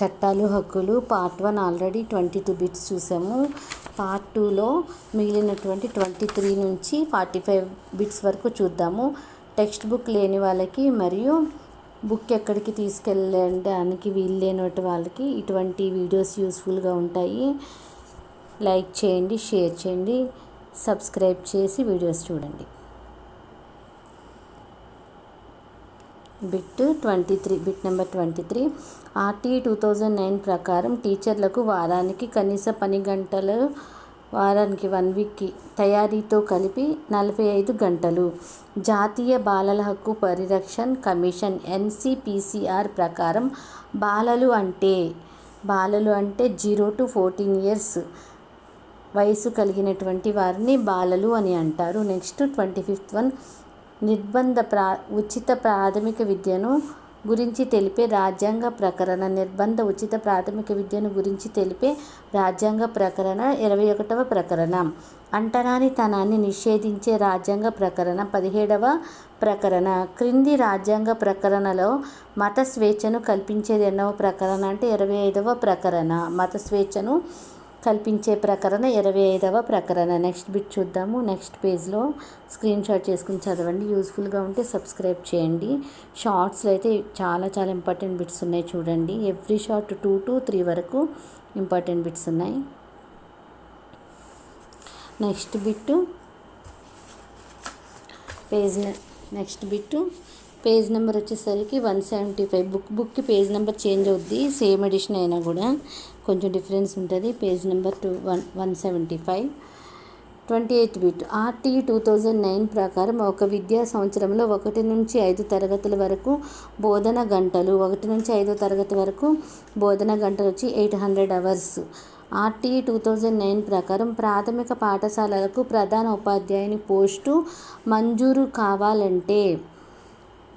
చట్టాలు హక్కులు part one already twenty two bits చూసాము. పార్ట్ టూలో మిగిలినటువంటి ట్వంటీ త్రీ నుంచి ఫార్టీ ఫైవ్ బిట్స్ వరకు చూద్దాము. టెక్స్ట్ బుక్ లేని వాళ్ళకి మరియు బుక్ ఎక్కడికి తీసుకెళ్ళడానికి వీలు లేనటువంటి వాళ్ళకి ఇటువంటి వీడియోస్ యూస్ఫుల్గా ఉంటాయి. లైక్ చేయండి షేర్ చేయండి సబ్స్క్రైబ్ చేసి వీడియోస్ చూడండి. Bit twenty three bit number twenty three. RT two thousand nine ప్రకారం టీచర్లకు వారానికి కనీస పని గంటలు వారానికి వన్ వీక్కి తయారీతో కలిపి నలభై ఐదు గంటలు. జాతీయ బాలల హక్కు పరిరక్షణ్ కమిషన్ ఎన్సిపిసిఆర్ ప్రకారం బాలలు అంటే బాలలు అంటే జీరో టు ఫోర్టీన్ ఇయర్స్ వయసు కలిగినటువంటి వారిని బాలలు అని అంటారు. నెక్స్ట్ ట్వంటీ ఫిఫ్త్ వన్ నిర్బంధ ప్రా ఉచిత ప్రాథమిక విద్యను గురించి తెలిపే రాజ్యాంగ ప్రకరణ నిర్బంధ ఉచిత ప్రాథమిక విద్యను గురించి తెలిపే రాజ్యాంగ ప్రకరణ ఇరవై ఒకటవ ప్రకరణ. అంటరానితనాన్ని నిషేధించే రాజ్యాంగ ప్రకరణ పదిహేడవ ప్రకరణ. క్రింది రాజ్యాంగ ప్రకరణలో మత స్వేచ్ఛను కల్పించేది ఎన్నవ ప్రకరణ అంటే ఇరవై ఐదవ ప్రకరణ. మత స్వేచ్ఛను కల్పించే ప్రకరణ ఇరవై ఐదవ ప్రకరణ. నెక్స్ట్ బిట్ చూద్దాము. నెక్స్ట్ పేజ్లో స్క్రీన్ షాట్ చేసుకుని చదవండి. యూస్ఫుల్గా ఉంటే సబ్స్క్రైబ్ చేయండి. షార్ట్స్లో అయితే చాలా చాలా ఇంపార్టెంట్ బిట్స్ ఉన్నాయి చూడండి. Every short two to three వరకు ఇంపార్టెంట్ బిట్స్ ఉన్నాయి. Next bit page next bit page number వచ్చేసరికి వన్ సెవెంటీ ఫైవ్. బుక్ బుక్కి పేజ్ నెంబర్ చేంజ్ అవుద్ది. సేమ్ ఎడిషన్ అయినా కూడా. కొంచెం డిఫరెన్స్ ఉంటుంది. Page number two one one seventy five. Twenty eighth bit. RT two thousand nine ప్రకారం ఒక విద్యా సంవత్సరంలో ఒకటి నుంచి ఐదు తరగతుల వరకు బోధన గంటలు ఒకటి నుంచి ఐదో తరగతి వరకు బోధన గంటలు వచ్చి eight hundred hours. RT two thousand nine ప్రకారం ప్రాథమిక పాఠశాలలకు ప్రధాన ఉపాధ్యాయుని పోస్టు మంజూరు కావాలంటే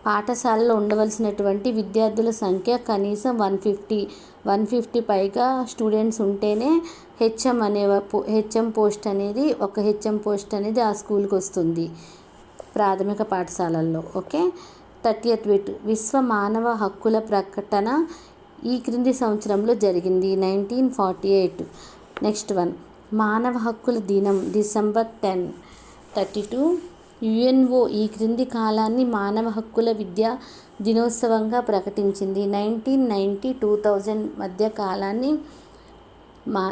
పాఠశాలలో ఉండవలసినటువంటి విద్యార్థుల సంఖ్య కనీసం వన్ ఫిఫ్టీ. వన్ ఫిఫ్టీ పైగా స్టూడెంట్స్ ఉంటేనే హెచ్ఎం అనే హెచ్ఎం పోస్ట్ అనేది ఒక హెచ్ఎం పోస్ట్ అనేది ఆ స్కూల్కి వస్తుంది ప్రాథమిక పాఠశాలల్లో ఓకే? థర్టీ బిట్ విశ్వ మానవ హక్కుల ప్రకటన ఈ క్రింది సంవత్సరంలో జరిగింది nineteen forty eight. Next one మానవ హక్కుల దినం December ten. Thirty two UNO ఈ క్రింది కాలాన్ని మానవ హక్కుల విద్యా దినోత్సవంగా ప్రకటించింది. నైన్టీన్ నైంటీ టూ థౌజండ్ మధ్య కాలాన్ని మా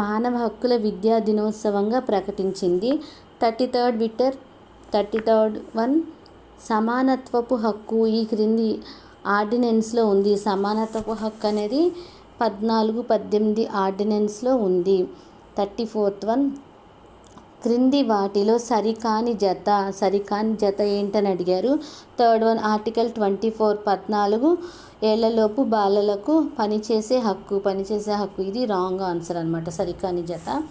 మానవ హక్కుల విద్యా దినోత్సవంగా ప్రకటించింది. Thirty third bit thirty third one సమానత్వపు హక్కు ఈ క్రింది ఆర్డినెన్స్లో ఉంది. సమానత్వపు హక్కు అనేది పద్నాలుగు పద్దెనిమిది ఆర్డినెన్స్లో ఉంది. థర్టీ ఫోర్త్ వన్ క్రింది వాటిలో సరికాని జత సరికాని జత ఏంటని అడిగారు. Third one article twenty four పద్నాలుగు ఏళ్ళలోపు బాలలకు పనిచేసే హక్కు పనిచేసే హక్కు. ఇది రాంగ్ ఆన్సర్ అనమాట సరికాని జత.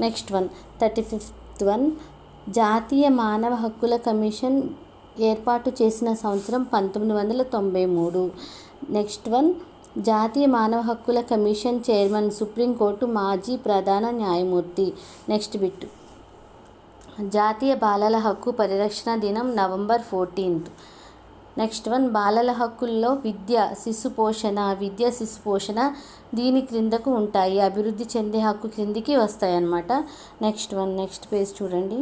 Next one thirty fifth one జాతీయ మానవ హక్కుల కమిషన్ ఏర్పాటు చేసిన సంవత్సరం పంతొమ్మిది వందల తొంభై మూడు. నెక్స్ట్ వన్ జాతీయ మానవ హక్కుల కమిషన్ చైర్మన్ సుప్రీంకోర్టు మాజీ ప్రధాన న్యాయమూర్తి. Next bit. జాతీయ బాలల హక్కు పరిరక్షణ దినం నవంబర్ ఫోర్టీన్త్. నెక్స్ట్ వన్ బాలల హక్కుల్లో విద్య శిశు పోషణ విద్య శిశు పోషణ దీని క్రిందకు ఉంటాయి. అభివృద్ధి చెందే హక్కు క్రిందికి వస్తాయి అన్నమాట నెక్స్ట్ వన్ నెక్స్ట్ పేజ్ చూడండి.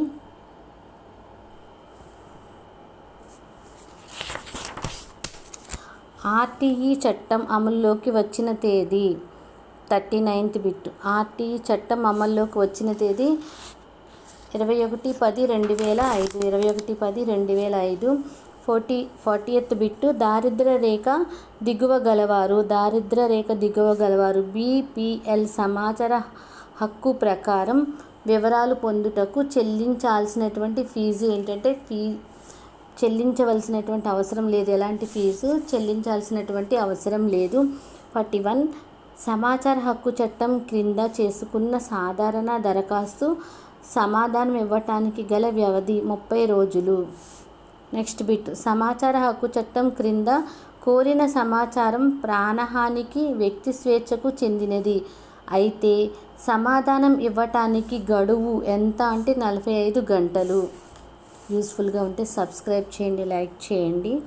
ఆర్టీఈ చట్టం అమల్లోకి వచ్చిన తేదీ థర్టీ నైన్త్ బిట్ ఆర్టీఈ చట్టం అమల్లోకి వచ్చిన తేదీ ఇరవై ఒకటి పది రెండు వేల ఐదు ఇరవై ఒకటి పది రెండు వేల ఐదు ఫోర్టీ ఫార్టీ ఎత్ బిట్టు దారిద్ర రేఖ దిగువ గలవారు దారిద్ర రేఖ దిగువ గలవారు బీపీఎల్ సమాచార హక్కు ప్రకారం వివరాలు పొందుటకు చెల్లించాల్సినటువంటి ఫీజు ఏంటంటే ఫీ చెల్లించవలసినటువంటి అవసరం లేదు. ఎలాంటి ఫీజు? చెల్లించాల్సినటువంటి అవసరం లేదు. ఫార్టీ వన్ సమాచార హక్కు చట్టం క్రింద చేసుకున్న సాధారణ దరఖాస్తు సమాధానం ఇవ్వటానికి గల వ్యవధి ముప్పై రోజులు. Next bit. సమాచార హక్కు చట్టం క్రింద కోరిన సమాచారం ప్రాణహానికి వ్యక్తి స్వేచ్ఛకు చెందినది. అయితే సమాధానం ఇవ్వటానికి గడువు ఎంత అంటే నలభై ఐదు గంటలు. యూస్ఫుల్గా ఉంటే సబ్స్క్రైబ్ చేయండి లైక్ చేయండి.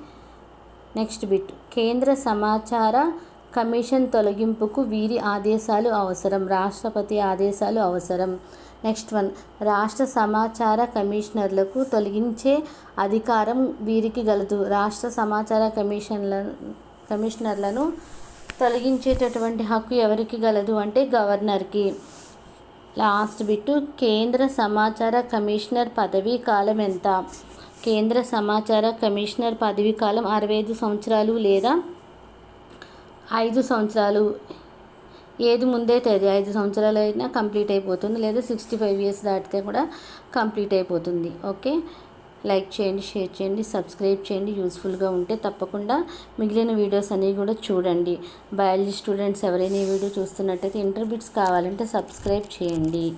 Next bit. కేంద్ర సమాచార కమిషన్ తొలగింపుకు వీరి ఆదేశాలు అవసరం. రాష్ట్రపతి ఆదేశాలు అవసరం. Next one. రాష్ట్ర సమాచార కమిషనర్లకు తొలగించే అధికారం వీరికి గలదు. రాష్ట్ర సమాచార కమిషన్ల కమిషనర్లను తొలగించేటటువంటి హక్కు ఎవరికి గలదు అంటే గవర్నర్కి. లాస్ట్ బిట్టు కేంద్ర సమాచార కమిషనర్ పదవీ కాలం ఎంత? కేంద్ర సమాచార కమిషనర్ పదవీ కాలం అరవై ఐదు సంవత్సరాలు లేదా ఐదు సంవత్సరాలు? ఏది ముందే తేదీ ఐదు సంవత్సరాలు అయినా కంప్లీట్ అయిపోతుంది. లేదా సిక్స్టీ ఫైవ్ ఇయర్స్ దాటితే కూడా కంప్లీట్ అయిపోతుంది. ఓకే? లైక్ చేయండి షేర్ చేయండి సబ్స్క్రైబ్ చేయండి. యూస్ఫుల్గా ఉంటే తప్పకుండా మిగిలిన వీడియోస్ అన్నీ కూడా చూడండి. బయాలజీ స్టూడెంట్స్ ఎవరైనా ఈ వీడియో చూస్తున్నట్టయితే ఇంటర్బిట్స్ కావాలంటే సబ్స్క్రైబ్ చేయండి.